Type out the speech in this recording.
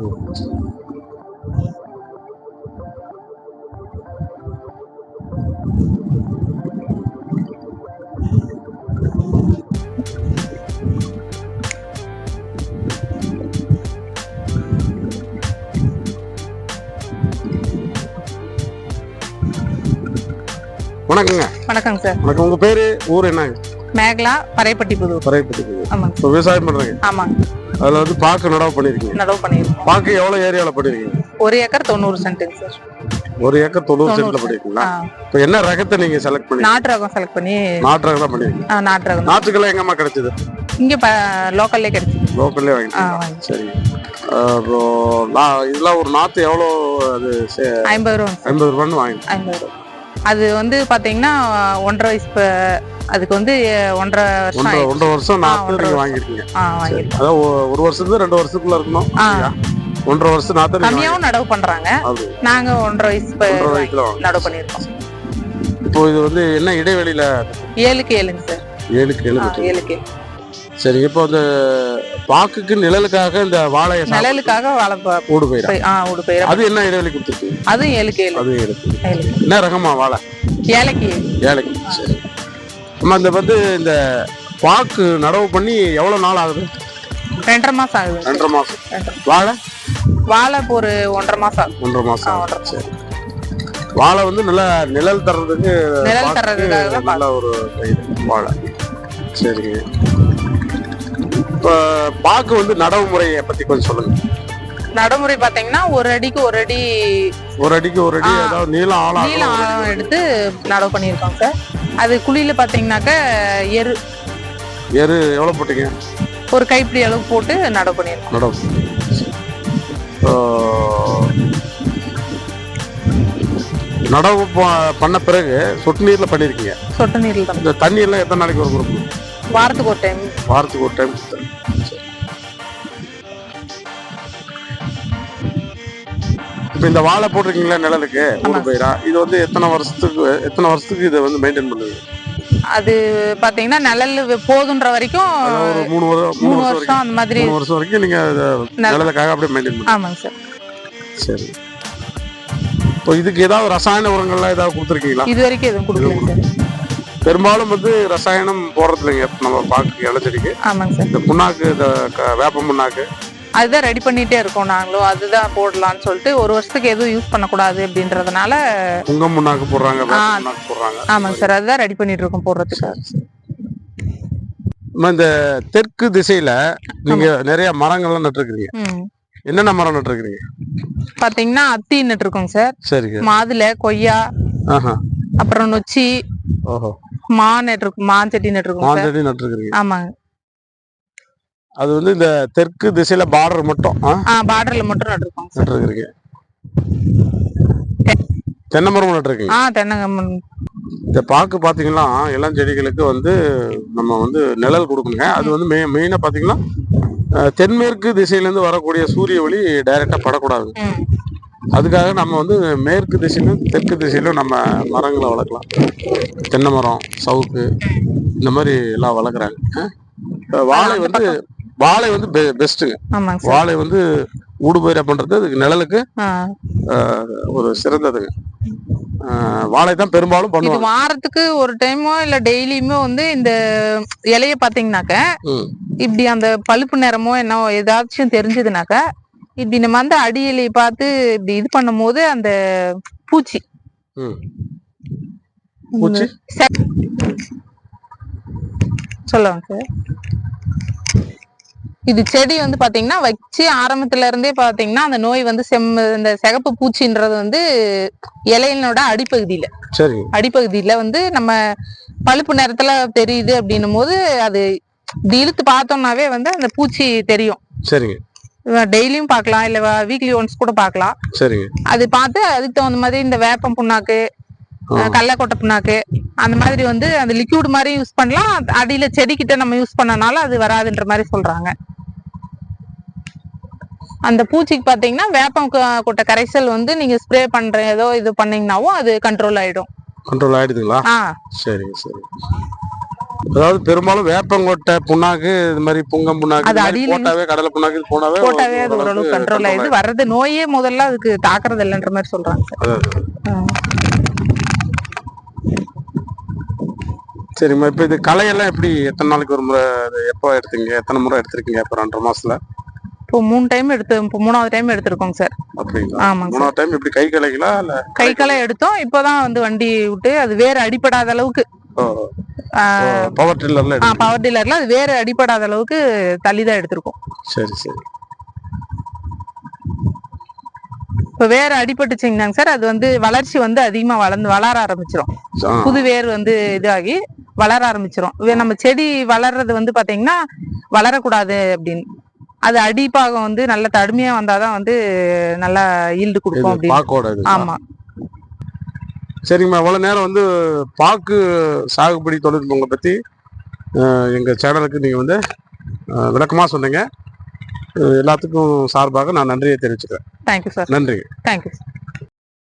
வணக்கங்க. வணக்கங்க சார். வணக்கம். உங்க பேரு ஊர் என்னங்க மேகலா பறைப்பட்டி புதூர். பறையப்பட்டிக்கு ஆமாங்க. இப்போ விவசாயம் பண்றீங்க. ஆமாங்க. அதுல வந்து பாக்கு நடவு பண்ணிருக்கீங்க? நடவு பண்ணியிருக்கோம் பாக்கு எவ்வளவு ஏரியால பண்ணிருக்கீங்க? ஒரு ஏக்கர் தொண்ணூறு சென்ட்டுங்க சார். ஒரு ஏக்கர் தொண்ணூறு சென்ட்ல பண்ணிருக்கீங்களா? இப்போ என்ன ரகத்தை நீங்க செலக்ட் பண்ணி நாட்டு ரகம் செலக்ட் பண்ணி நாட்டு ரகம் தான் பண்ணிருக்கீங்க நாட்டு ரகம். நாட்டுக்கெல்லாம் எங்கம்மா கிடைச்சது? இங்க லோக்கல்லே கிடைச்சு லோக்கல்லே ஆ, வாங்கிட்டீங்களா? வாங்கி. சரி. இதெல்லாம் ஒரு நாத்து எவ்வளோ அது ஐம்பது ரூபா ஐம்பது ரூபான்னு வாங்கி ஐம்பது ரூபா. அது வந்து பாத்தீங்கன்னா ஒன்றரை வயசு அதுக்கு வந்து ஒன்றரை வருஷம் ஒன்றரை வருஷம் ஒன்றரை நீங்க. வாங்கிருக்கீங்க அதான் ஒரு வருஷத்துக்கு ரெண்டு வருஷத்துக்குள்ள இருக்கணும்? ஒன்றரை வருஷம் நீங்க கம்மியாவும் நடவு பண்றாங்க. நாங்க ஒன்றரை வயசு நடவு பண்ணிருக்கோம் இப்போ இது வந்து என்ன இடைவெளியில ஏழுக்கு ஏழுங்க சார். ஏழுக்கு ஏழு. ஏழுக்கு ஏழு. சரி இப்போ இந்த பாக்குக்கு நிழலுக்காக இந்த சாப்பிட்டு நிழலுக்காக வாழை ப- ஓடு போயிடா பயிர் ஆ உடு பயிர் அது என்ன இடைவெளி கொடுத்துருக்கு? அதுவும் ஏழு. அது இருக்கு ஏழுக்கு. என்ன ரகமா வாழை? ஏழைக்கு ஏழு. ஏழைக்கு. சரி. நம்ம இந்த வந்து இந்த பாக்கு நடவு பண்ணி எவ்வளவு நாள் ஆகுது? ரெண்டரை மாசம் ஆகுது. ரெண்டரை மாசம். ரெண்டரை. வாழை? வாழை இப்போ ஒரு ஒன்றரை மாசம் ஆகுது. ஒன்றரை ஆ, மாசம் ஒன்றரை மாசம். சரி. வாழை வந்து நல்லா நிழல் தர்றதுக்கு நிழல் தர்றதுக்காக தான் நல்ல ஒரு வாழை. சரிங்க இப்போ பாக்கு வந்து நடவு முறையை பத்தி கொஞ்சம் சொல்லுங்க. நடைமுறை பாத்தீங்கன்னா ஒரு அடிக்கு ஒரு அடி ஒரு அடிக்கு ஒரு அடி. அதாவது நீளம் ஆழம் நீளம் ஆழம் எடுத்து நடவு பண்ணியிருக்கோம் சார். அது குழியில பாத்தீங்கன்னாக்க எரு. எரு எவ்வளவு போட்டீங்க? ஒரு கைப்பிடி அளவு போட்டு நடவு பண்ணியிருக்கோம். நடவு நடவு பண்ண பிறகு சொட்டு நீர்ல பண்ணிருக்கீங்க. சொட்டு நீரில் இந்த தண்ணி எல்லாம் எத்தனை நாளைக்கு ஒரு கொடுக்கணும் வாரத்துக்கு ஒரு டைம். வாரத்துக்கு ஒரு டைம். இப்போ இந்த வாழை போட்டிருக்கீங்களா நிழலுக்கு? ஆமா. பயிரா? இது வந்து எத்தனை வருஷத்துக்கு எத்தனை வருஷத்துக்கு இதை வந்து மெயின்டைன் பண்ணுது? அது பாத்தீங்கன்னா நிழல் போதுன்ற வரைக்கும் மூணு வருஷம் மூணு மூணு வருஷம் அந்த மாதிரி மூணு வருஷம் வரைக்கும் நீங்க நிழலுக்காக அப்படியே மெயின்டைன் பண்ணுங்க. ஆமாங்க சார். சரி. இப்போ இதுக்கு ஏதாவது ரசாயன உரங்கள்லாம் ஏதாவது கொடுத்துருக்கீங்களா? இது வரைக்கும் எதுவும் கொடுக்கல பெரும்பாலும் வந்து ரசாயனம் போடுறது இல்லைங்க நம்ம பாக்கு இளச்செடிக்கு. ஆமாங்க சார். இந்த புண்ணாக்கு இந்த வேப்ப புண்ணாக்கு அதுதான் ரெடி பண்ணிட்டே இருக்கோம் நாங்களும். அதுதான் போடலாம்னு சொல்லிட்டு ஒரு வருஷத்துக்கு எதுவும் யூஸ் பண்ணக்கூடாது அப்படின்றதுனால புங்கம் புண்ணாக்கு போடுறாங்க ஆமாங்க சார் அதுதான் ரெடி பண்ணிட்டு இருக்கோம் போடுறதுக்கு. நம்ம இந்த தெற்கு திசையில நீங்க நிறைய மரங்கள்லாம் நட்டுருக்கீங்க என்னென்ன மரம் நட்டுருக்கீங்க பாத்தீங்கன்னா அத்தி நட்டு இருக்கோங்க சார் சரிங்க மாதுளை கொய்யா அப்புறம் நொச்சி ஓஹோ. மா நட்டு மான் செடி நட்டு இருக்கோம் சார். மாஞ்செடி நட்டுருக்கீங்க ஆமாங்க. அது வந்து இந்த தெற்கு திசையில பார்டர் மட்டும் பார்டர்ல மட்டும் நட்டு இருக்கோங்க சார் நட்டுருக்கீங்க தென்னை மரம் நட்டுருக்கீங்க ஆ இந்த பாக்கு பாத்தீங்கன்னா இளம் செடிகளுக்கு வந்து நம்ம வந்து நிழல் கொடுக்கணுங்க. அது வந்து மெய் மெயினாக பார்த்தீங்கன்னா தென்மேற்கு திசையிலேருந்து வரக்கூடிய சூரிய ஒளி டைரெக்டாக படக்கூடாது. அதுக்காக நம்ம வந்து மேற்கு திசையிலும் தெற்கு திசையிலும் நம்ம மரங்களை வளர்க்கலாம். தென்னை மரம் சவுக்கு இந்த மாதிரி எல்லாம் வளர்க்குறாங்க. வாழை வந்து வாழை வந்து பெ- பெஸ்ட்டுங்க ஆமாங்க சார் வாழை வந்து ஊடுபயிரை பண்ணுறது அதுக்கு நிழலுக்கு ஒரு சிறந்ததுங்க அஹ், வாழை தான் பெரும்பாலும் இது பண்ணுவாங்க. வாரத்துக்கு ஒரு டைமோ இல்ல டெய்லியுமே வந்து இந்த இலைய பாத்தீங்கன்னாக்க இப்படி அந்த பழுப்பு நிறமோ என்ன ஏதாச்சும் தெரிஞ்சதுனாக்க இப்படி நம்ம வந்து அடி இலையை பார்த்து இப்படி இது பண்ணும்போது அந்த பூச்சி. பூச்சி? சொல்லுவாங்க சார் இது செடி வந்து பாத்தீங்கன்னா வச்சு ஆரம்பத்துல இருந்தே பாத்தீங்கன்னா அந்த நோய் வந்து செம் இந்த சிகப்பு பூச்சின்றது வந்து இலையினோட அடிப்பகுதியில. சரிங்க அடிப்பகுதியில வந்து நம்ம பழுப்பு நிறத்துல தெரியுது அப்படின்னும் போது அது இழுத்து பார்த்தோம்னாவே வந்து அந்த பூச்சி தெரியும். சரிங்க டெய்லியும் பார்க்கலாம் இல்ல வீக்லி ஒன்ஸ் கூட பார்க்கலாம். சரிங்க அது பார்த்து அதுக்கு தகுந்த மாதிரி இந்த வேப்பம் புண்ணாக்கு. கடலக்கொட்டை புண்ணாக்கு அந்த மாதிரி வந்து அந்த லிக்யூட் மாதிரி யூஸ் பண்ணலாம். அடியில செடிக்கிட்ட நம்ம யூஸ் பண்ணனால அது வராதுன்ற மாதிரி சொல்றாங்க. அந்த பூச்சிக்கு பாத்தீங்கன்னா வேப்பம் கொட்டை கரைசல் வந்து நீங்க ஸ்ப்ரே பண்ற ஏதோ இது பண்ணீங்கன்னாவும் அது கண்ட்ரோல் ஆயிடும். கண்ட்ரோல் ஆயிடுதுங்களா? ஆ. சரிங்க சரி அதாவது பெரும்பாலும் வேப்பங்கொட்டை புண்ணாக்கு இது மாதிரி புங்கம் புண்ணாக்கு போட்டாவே கடலை புண்ணாக்கு போனாவே போட்டாவே அது ஓரளவு கண்ட்ரோல் ஆயிடுது. வர்றது நோயே முதல்ல அதுக்கு தாக்குறது இல்லைன்ற மாதிரி சொல்றாங்க. சார். சரிம்மா இப்போ இது களையெல்லாம் எப்படி எத்தனை நாளைக்கு ஒரு முறை எப்போ எடுத்தீங்க? எத்தனை முறை எடுத்திருக்கீங்க இப்போ ரெண்டரை மாசத்துல? இப்போ மூணு டைம் எடுத்து இப்போ மூணாவது டைம் எடுத்திருக்கோம் சார் ஆமாங்க மூணாவது டைம் இப்படி கை களைகளா இல்ல கை களை எடுத்தோம் இப்போதான் வந்து வண்டி விட்டு அது வேற அடிபடாத அளவுக்கு. பவர் டில்லர்ல பவர் டீலர்ல அது வேற அடிபடாத அளவுக்கு தள்ளி தான் எடுத்திருக்கோம். சரி சரி. இப்போ வேற அடிபட்டுச்சிங்கனாங்க சார் அது வந்து வளர்ச்சி வந்து அதிகமா வளர்ந்து வளர ஆரம்பிச்சிரும். ஆ, புது வேர் வந்து இதாகி வளர ஆரம்பிச்சிரும். வே- நம்ம செடி வளர்றது வந்து பாத்தீங்கன்னா வளரக்கூடாது அப்படின்னு. அது அடிப்பாகம் வந்து நல்ல தடுமையா வந்தாதான் வந்து நல்லா ஈல்டு கொடுக்கும் அப்படின்னு. பாக்கோட ஆமா. சரிங்கம்மா இவ்வளவு நேரம் வந்து பாக்கு சாகுபடி தொழில்நுட்பங்களை பத்தி அஹ், எங்க சேனலுக்கு நீங்க வந்து விளக்கமா சொன்னீங்க. எல்லாத்துக்கும் சார்பாக நான் நன்றியை தெரிவிச்சுக்கிறேன். தேங்க்யூ சார் நன்றி தேங்க்யூ